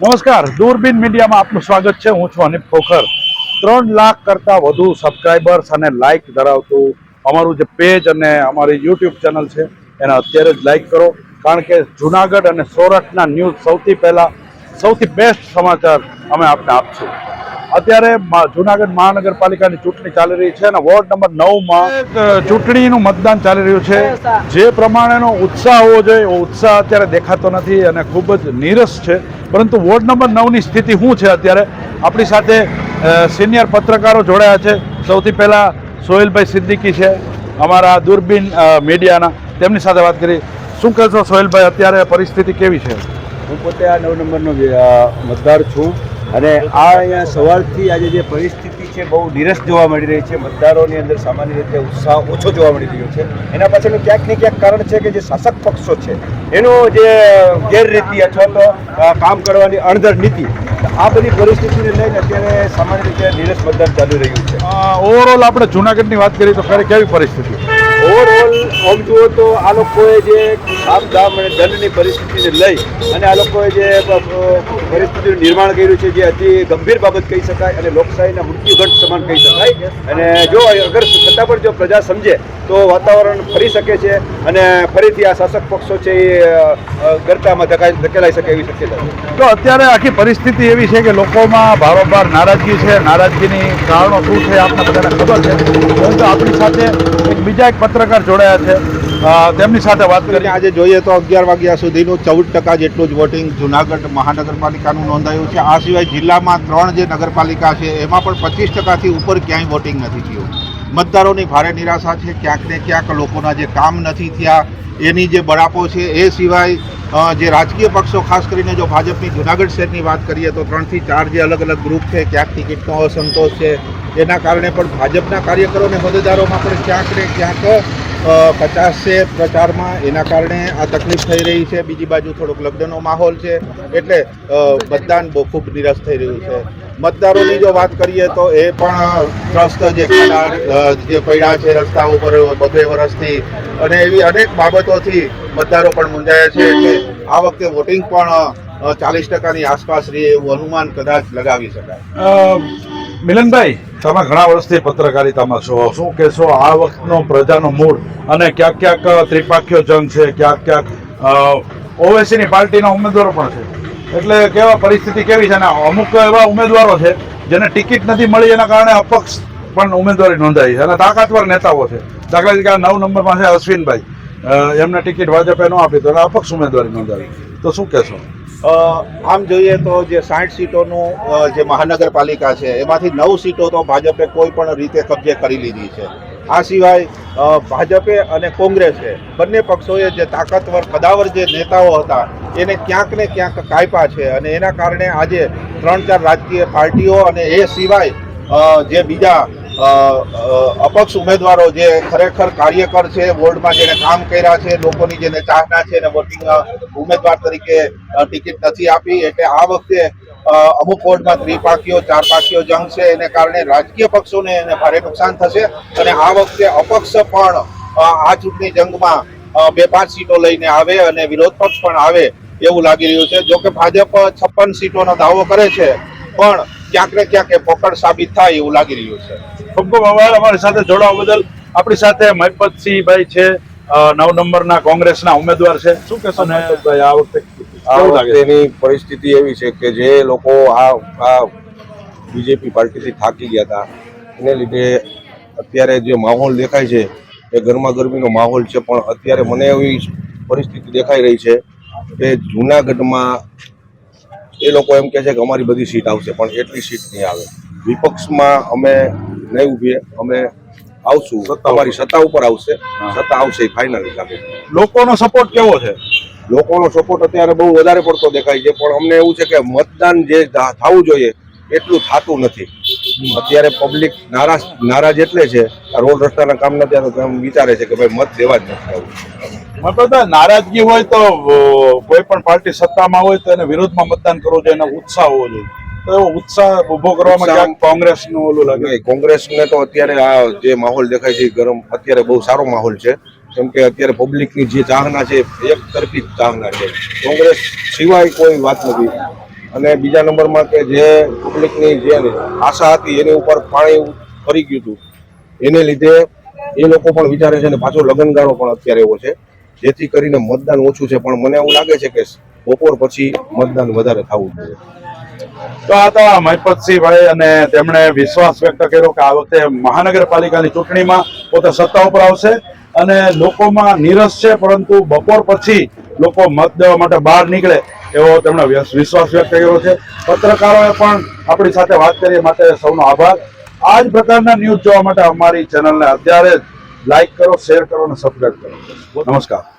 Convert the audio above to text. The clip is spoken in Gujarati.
નમસ્કાર, દૂરબીન મીડિયામાં આપનું સ્વાગત છે. હું છું અનિપ ખોખર. ત્રણ લાખ કરતાં વધુ સબસ્ક્રાઈબર્સ અને લાઇક ધરાવતું અમારું જે પેજ અને અમારી યુટ્યુબ ચેનલ છે, એને અત્યારે જ લાઇક કરો. કારણ કે જુનાગઢ અને સોરઠના ન્યૂઝ સૌથી પહેલાં, સૌથી બેસ્ટ સમાચાર અમે આપને આપશું. અત્યારે જુનાગઢ મહાનગરપાલિકાની ચૂંટણી ચાલી રહી છે અને વોર્ડ નંબર નવમાં ચૂંટણીનું મતદાન ચાલી રહ્યું છે. જે પ્રમાણેનો ઉત્સાહ હોવો જોઈએ એવો ઉત્સાહ અત્યારે દેખાતો નથી અને ખૂબ જ નીરસ છે. પરંતુ વોર્ડ નંબર નવની સ્થિતિ શું છે અત્યારે? આપણી સાથે સિનિયર પત્રકારો જોડાયા છે. સૌથી પહેલાં સોહેલભાઈ સિદ્દીકી છે અમારા દૂરબીન મીડિયાના. તેમની સાથે વાત કરી. શું કહેશો સોહેલભાઈ અત્યારે પરિસ્થિતિ કેવી છે? હું પોતે આ નવ નંબરનો મતદાર છું. અને આ અહીંયા સવારથી આજે જે પરિસ્થિતિ છે બહુ નીરસ જોવા મળી રહી છે. મતદારોની અંદર સામાન્ય રીતે ઉત્સાહ ઓછો જોવા મળી રહ્યો છે. એના પાછળનું ક્યાંક ને ક્યાંક કારણ છે કે જે શાસક પક્ષો છે એનો જે ગેરરીતિ અથવા તો કામ કરવાની અણધર નીતિ આ બધી પરિસ્થિતિને લઈને અત્યારે સામાન્ય રીતે નીરસ મતદાન ચાલી રહ્યું છે. ઓવરઓલ આપણે જુનાગઢની વાત કરીએ તો ખરે કેવી પરિસ્થિતિ? ઓવરઓલ આમ જુઓ તો આ લોકોએ જે કામ અને દંડની પરિસ્થિતિને લઈ અને આ લોકોએ જે પરિસ્થિતિનું નિર્માણ કર્યું છે જે અતિ ગંભીર બાબત કહી શકાય અને લોકશાહીના મૃત્યુઘટ સમાન કહી શકાય. અને જો અગર છતાં પણ જો પ્રજા સમજે તો વાતાવરણ ફરી શકે છે અને ફરીથી આ શાસક પક્ષો છે એ ગરતામાં ધકેલાઈ શકે એવી શક્યતા તો અત્યારે આખી પરિસ્થિતિ એવી છે કે લોકોમાં ભારોભાર નારાજગી છે. નારાજગીની કારણો શું છે આપને બધાને ખબર છે. પરંતુ આપણી સાથે એક બીજા એક પત્રકાર જોડાયા છે તેમની સાથે વાત કરીને કરી. આજે જોઈએ તો અગિયાર વાગ્યા સુધીનું ચૌદ ટકા જેટલું જ વોટિંગ જુનાગઢ મહાનગરપાલિકાનું નોંધાયું છે. આ સિવાય જિલ્લામાં ત્રણ જે નગરપાલિકા છે એમાં પણ પચીસ ટકાથી ઉપર ક્યાંય વોટિંગ નથી થયું. મતદારોની ભારે નિરાશા છે. ક્યાંક ને ક્યાંક લોકોના જે કામ નથી થયા એની જે બળાપો છે એ સિવાય જે રાજકીય પક્ષો ખાસ કરીને જો ભાજપની જુનાગઢ શહેરની વાત કરીએ તો ત્રણથી ચાર જે અલગ અલગ ગ્રુપ છે ક્યાંક ટિકિટનો અસંતોષ છે. એના કારણે પણ ભાજપના કાર્યકરો અને હોદ્દેદારોમાં પણ ક્યાંક ને ક્યાંક છે પ્રચારમાં એના કારણે આ તકલીફ થઈ રહી છે. બીજી બાજુ થોડોક લગ્નનો માહોલ છે. એટલે મતદાન બહુ ખૂબ નિરસ થઈ રહ્યું છે. મતદારોની જો વાત કરીએ તો એ પણ ત્રસ્ત જે જે પડ્યા છે રસ્તા ઉપર બબે વર્ષથી અને એવી અનેક બાબતોથી મતદારો પણ મૂંઝાયા છે એટલે આ વખતે વોટિંગ પણ ચાલીસ ટકાની આસપાસ રહે એવું અનુમાન કદાચ લગાવી શકાય. મિલનભાઈ તમે ઘણા વર્ષથી પત્રકારિતામાં છો. શું કહેશો? આ વખતનો પ્રજાનો મૂળ અને ક્યાંક ક્યાંક ત્રિપાખ્યો જંગ છે, ક્યાંક ક્યાંક ઓવેસીની પાર્ટીના ઉમેદવારો પણ છે. એટલે કેવા પરિસ્થિતિ કેવી છે? અને અમુક એવા ઉમેદવારો છે જેને ટિકિટ નથી મળી, એના કારણે અપક્ષ પણ ઉમેદવારી નોંધાઈ છે. અને તાકાતવર નેતાઓ છે. દાખલા તરીકે આ નવ નંબરમાં છે અશ્વિનભાઈ. એમને ટિકિટ ભાજપે ન આપી તો અપક્ષ ઉમેદવારી નોંધાવી. તો શું કહેશો? આમ જોઈએ તો જે સાઠ સીટોનું જે મહાનગરપાલિકા છે, એમાંથી નવ સીટો તો ભાજપે કોઈ પણ રીતે કબજે કરી લીધી છે. આ સિવાય ભાજપે અને કોંગ્રેસે બંને પક્ષોએ જે તાકાતવર, કદાવર જે નેતાઓ હતા, એને ક્યાંક ને ક્યાંક કાપ્યા છે અને એના કારણે આજે ત્રણ ચાર રાજકીય પાર્ટીઓ અને એ સિવાય જે બીજા અપક્ષ ઉમેદવારો જે ખરેખર કાર્યકર છે, વોર્ડમાં જેને કામ કર્યા છે, લોકોની જેને ચાહના છે એને વોટિંગ ઉમેદવાર તરીકે ટિકિટ નથી આપી, એટલે આ વખતે અમુક વોર્ડમાં ચાર પાખીઓ જંગ છે, એને કારણે રાજકીય પક્ષોને એને ભારે નુકસાન થશે અને આ વખતે અપક્ષ પણ આ ચૂંટણી જંગમાં બે પાંચ સીટો લઈને આવે અને વિરોધ પક્ષ પણ આવે એવું લાગી રહ્યું છે. જોકે ભાજપ છપ્પન સીટોનો દાવો કરે છે, પણ ક્યાંક ને ક્યાંક એ પોકળ સાબિત થાય એવું લાગી રહ્યું છે. ખૂબ ખૂબ આભાર અમારી સાથે જોડાવા બદલ આપણી સાથે મહિપતસિંહભાઈ છે નવ નંબરના કોંગ્રેસના ઉમેદવાર છે. શું કહેશો મહિપતભાઈ આ વખતે આ વખતેની પરિસ્થિતિ એવી છે કે જે લોકો આ આ બીજેપી પાર્ટીથી થાકી ગયા હતા. એને લીધે અત્યારે જે માહોલ દેખાય છે એ ગરમા ગરમીનો માહોલ છે પણ અત્યારે મને એવી પરિસ્થિતિ દેખાઈ રહી છે કે જૂનાગઢમાં એ લોકો એમ કહે છે કે અમારી બધી સીટ આવશે પણ એટલી સીટ નહીં આવે. વિપક્ષમાં અમે નહીં ઉભીએ અમે આવશું. તમારી સત્તા ઉપર આવશે. સત્તા આવશે એ ફાઇનલ લાગે લોકોનો સપોર્ટ કેવો છે? લોકોનો સપોર્ટ અત્યારે બહુ વધારે પડતો દેખાય છે. પણ અમને એવું છે કે મતદાન જે થવું જોઈએ એટલું થતું નથી. અત્યારે પબ્લિક નારાજ નારાજ એટલે છે આ રોડ રસ્તાના કામ નથી આવતો વિચારે છે કે ભાઈ મત દેવા જ નથી આવું મતલબ નારાજગી હોય તો કોઈ પણ પાર્ટી સત્તામાં હોય તો એને વિરોધમાં મતદાન કરવું જોઈએ એનો ઉત્સાહ હોવો જોઈએ. ઉત્સાહ ઊભો કરવામાં ક્યાંક કોંગ્રેસનું ઓલું લાગે? કોંગ્રેસ કોંગ્રેસને તો અત્યારે આ જે માહોલ દેખાય છે ગરમ અત્યારે બહુ સારો માહોલ છે. કેમ કે અત્યારે પબ્લિકની જે ચાહના છે એક તરફી જ ચાહના છે. કોંગ્રેસ સિવાય કોઈ વાત નથી. અને બીજા નંબરમાં કે જે પબ્લિકની જે આશા હતી એની ઉપર પાણી ફરી ગયું હતું. એને લીધે એ લોકો પણ વિચારે છે અને પાછો લગનગાળો પણ અત્યારે એવો છે. જેથી કરીને મતદાન ઓછું છે. પણ મને એવું લાગે છે કે બપોર પછી મતદાન વધારે થવું જોઈએ. તો આ તો મહિપતસિંહભાઈ અને તેમણે વિશ્વાસ વ્યક્ત કર્યો કે આ વખતે મહાનગરપાલિકાની ચૂંટણીમાં પોતે સત્તા ઉપર આવશે અને લોકોમાં નીરસ છે, પરંતુ બપોર પછી લોકો મત દેવા માટે બહાર નીકળે એવો તેમણે વિશ્વાસ વ્યક્ત કર્યો છે. પત્રકારોએ પણ આપણી સાથે વાત કરી માટે સૌનો આભાર. આ જ પ્રકારના ન્યૂઝ જોવા માટે અમારી ચેનલને અત્યારે જ લાઈક કરો, શેર કરો અને સબસ્ક્રાઈબ કરો. નમસ્કાર.